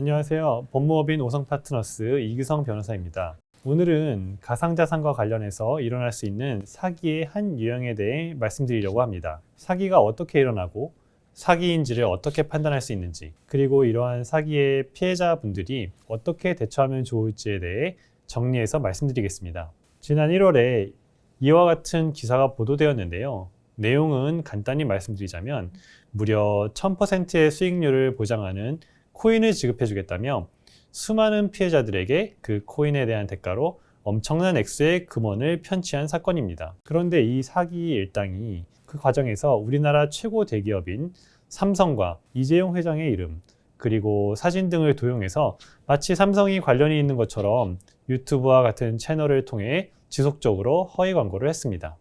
안녕하세요. 법무법인 오성 파트너스 이규성 변호사입니다. 오늘은 가상자산과 관련해서 일어날 수 있는 사기의 한 유형에 대해 말씀드리려고 합니다. 사기가 어떻게 일어나고 사기인지를 어떻게 판단할 수 있는지, 그리고 이러한 사기의 피해자분들이 어떻게 대처하면 좋을지에 대해 정리해서 말씀드리겠습니다. 지난 1월에 이와 같은 기사가 보도되었는데요. 내용은 간단히 말씀드리자면 무려 1000%의 수익률을 보장하는 코인을 지급해 주겠다며 수많은 피해자들에게 그 코인에 대한 대가로 엄청난 액수의 금원을 편취한 사건입니다. 그런데 이 사기 일당이 그 과정에서 우리나라 최고 대기업인 삼성과 이재용 회장의 이름 그리고 사진 등을 도용해서 마치 삼성이 관련이 있는 것처럼 유튜브와 같은 채널을 통해 지속적으로 허위 광고를 했습니다.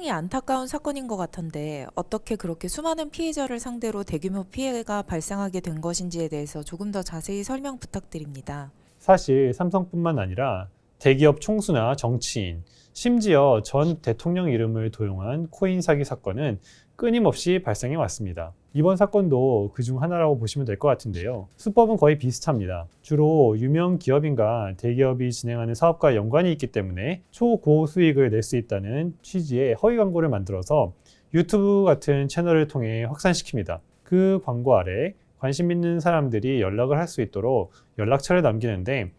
상당히 안타까운 사건인 것 같은데 어떻게 그렇게 수많은 피해자를 상대로 대규모 피해가 발생하게 된 것인지에 대해서 조금 더 자세히 설명 부탁드립니다. 사실 삼성뿐만 아니라 대기업 총수나 정치인, 심지어 전 대통령 이름을 도용한 코인 사기 사건은 끊임없이 발생해 왔습니다. 이번 사건도 그중 하나라고 보시면 될 것 같은데요. 수법은 거의 비슷합니다. 주로 유명 기업인가 대기업이 진행하는 사업과 연관이 있기 때문에 초고 수익을 낼 수 있다는 취지의 허위 광고를 만들어서 유튜브 같은 채널을 통해 확산시킵니다. 그 광고 아래 관심 있는 사람들이 연락을 할 수 있도록 연락처를 남기는데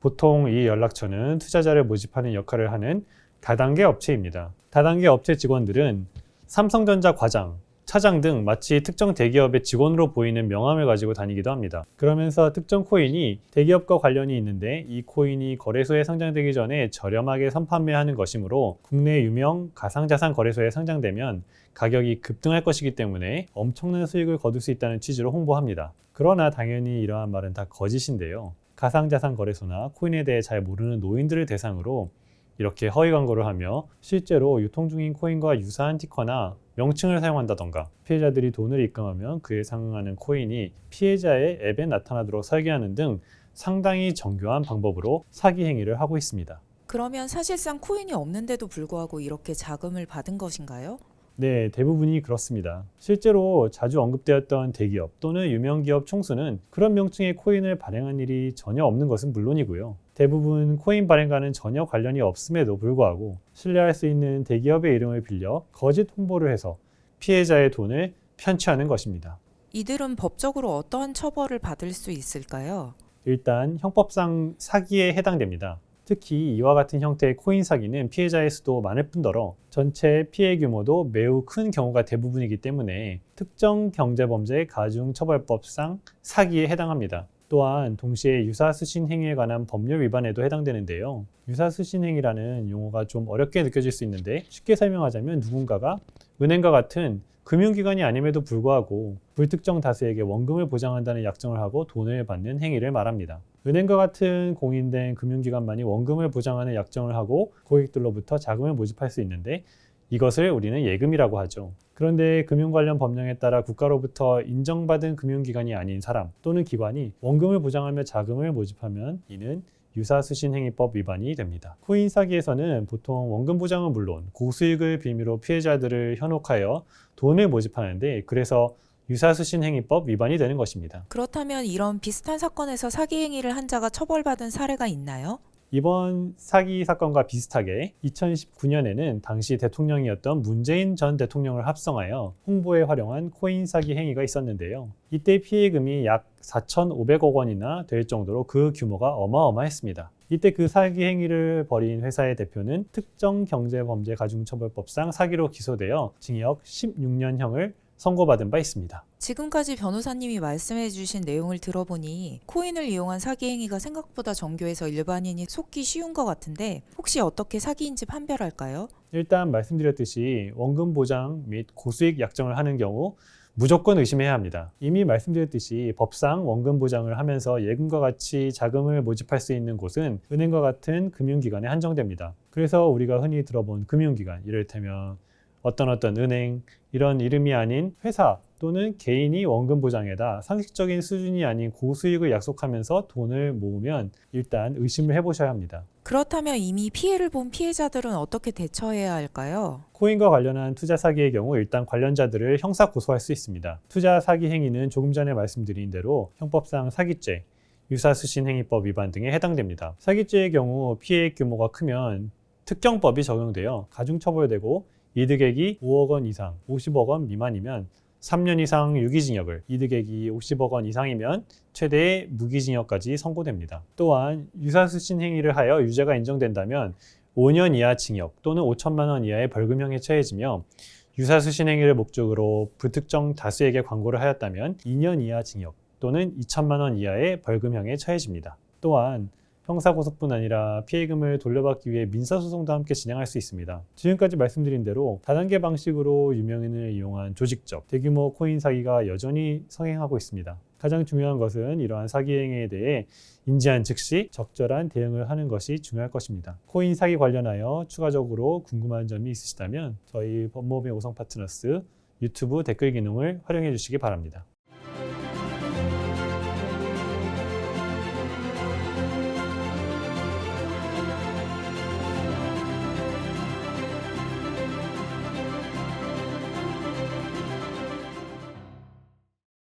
보통 이 연락처는 투자자를 모집하는 역할을 하는 다단계 업체입니다. 다단계 업체 직원들은 삼성전자 과장, 차장 등 마치 특정 대기업의 직원으로 보이는 명함을 가지고 다니기도 합니다. 그러면서 특정 코인이 대기업과 관련이 있는데 이 코인이 거래소에 상장되기 전에 저렴하게 선판매하는 것이므로 국내 유명 가상자산 거래소에 상장되면 가격이 급등할 것이기 때문에 엄청난 수익을 거둘 수 있다는 취지로 홍보합니다. 그러나 당연히 이러한 말은 다 거짓인데요. 가상자산 거래소나 코인에 대해 잘 모르는 노인들을 대상으로 이렇게 허위 광고를 하며 실제로 유통 중인 코인과 유사한 티커나 명칭을 사용한다던가 피해자들이 돈을 입금하면 그에 상응하는 코인이 피해자의 앱에 나타나도록 설계하는 등 상당히 정교한 방법으로 사기 행위를 하고 있습니다. 그러면 사실상 코인이 없는데도 불구하고 이렇게 자금을 받은 것인가요? 네, 대부분이 그렇습니다. 실제로 자주 언급되었던 대기업 또는 유명 기업 총수는 그런 명칭의 코인을 발행한 일이 전혀 없는 것은 물론이고요. 대부분 코인 발행과는 전혀 관련이 없음에도 불구하고 신뢰할 수 있는 대기업의 이름을 빌려 거짓 홍보를 해서 피해자의 돈을 편취하는 것입니다. 이들은 법적으로 어떠한 처벌을 받을 수 있을까요? 일단 형법상 사기에 해당됩니다. 특히 이와 같은 형태의 코인 사기는 피해자의 수도 많을 뿐더러 전체 피해 규모도 매우 큰 경우가 대부분이기 때문에 특정 경제범죄 가중처벌법상 사기에 해당합니다. 또한 동시에 유사수신 행위에 관한 법률 위반에도 해당되는데요. 유사수신 행위라는 용어가 좀 어렵게 느껴질 수 있는데 쉽게 설명하자면 누군가가 은행과 같은 금융기관이 아님에도 불구하고 불특정 다수에게 원금을 보장한다는 약정을 하고 돈을 받는 행위를 말합니다. 은행과 같은 공인된 금융기관만이 원금을 보장하는 약정을 하고 고객들로부터 자금을 모집할 수 있는데 이것을 우리는 예금이라고 하죠. 그런데 금융 관련 법령에 따라 국가로부터 인정받은 금융기관이 아닌 사람 또는 기관이 원금을 보장하며 자금을 모집하면 이는 유사수신행위법 위반이 됩니다. 코인 사기에서는 보통 원금 보장은 물론 고수익을 빌미로 피해자들을 현혹하여 돈을 모집하는데 그래서 유사수신행위법 위반이 되는 것입니다. 그렇다면 이런 비슷한 사건에서 사기 행위를 한 자가 처벌받은 사례가 있나요? 이번 사기 사건과 비슷하게 2019년에는 당시 대통령이었던 문재인 전 대통령을 합성하여 홍보에 활용한 코인 사기 행위가 있었는데요. 이때 피해금이 약 4,500억 원이나 될 정도로 그 규모가 어마어마했습니다. 이때 그 사기 행위를 벌인 회사의 대표는 특정 경제범죄 가중처벌법상 사기로 기소되어 징역 16년형을 선고받은 바 있습니다. 지금까지 변호사님이 말씀해 주신 내용을 들어보니 코인을 이용한 사기 행위가 생각보다 정교해서 일반인이 속기 쉬운 것 같은데 혹시 어떻게 사기인지 판별할까요? 일단 말씀드렸듯이 원금 보장 및 고수익 약정을 하는 경우 무조건 의심해야 합니다. 이미 말씀드렸듯이 법상 원금 보장을 하면서 예금과 같이 자금을 모집할 수 있는 곳은 은행과 같은 금융기관에 한정됩니다. 그래서 우리가 흔히 들어본 금융기관, 이를테면 어떤 어떤 은행, 이런 이름이 아닌 회사 또는 개인이 원금 보장에다 상식적인 수준이 아닌 고수익을 약속하면서 돈을 모으면 일단 의심을 해보셔야 합니다. 그렇다면 이미 피해를 본 피해자들은 어떻게 대처해야 할까요? 코인과 관련한 투자 사기의 경우 일단 관련자들을 형사 고소할 수 있습니다. 투자 사기 행위는 조금 전에 말씀드린 대로 형법상 사기죄, 유사수신행위법 위반 등에 해당됩니다. 사기죄의 경우 피해 규모가 크면 특경법이 적용되어 가중처벌되고 이득액이 5억 원 이상, 50억 원 미만이면 3년 이상 유기징역을, 이득액이 50억 원 이상이면 최대 무기징역까지 선고됩니다. 또한 유사수신 행위를 하여 유죄가 인정된다면 5년 이하 징역 또는 5천만 원 이하의 벌금형에 처해지며 유사수신 행위를 목적으로 불특정 다수에게 광고를 하였다면 2년 이하 징역 또는 2천만 원 이하의 벌금형에 처해집니다. 또한 형사고소뿐 아니라 피해금을 돌려받기 위해 민사소송도 함께 진행할 수 있습니다. 지금까지 말씀드린 대로 다단계 방식으로 유명인을 이용한 조직적 대규모 코인 사기가 여전히 성행하고 있습니다. 가장 중요한 것은 이러한 사기 행위에 대해 인지한 즉시 적절한 대응을 하는 것이 중요할 것입니다. 코인 사기 관련하여 추가적으로 궁금한 점이 있으시다면 저희 법무법인 오성 파트너스 유튜브 댓글 기능을 활용해 주시기 바랍니다.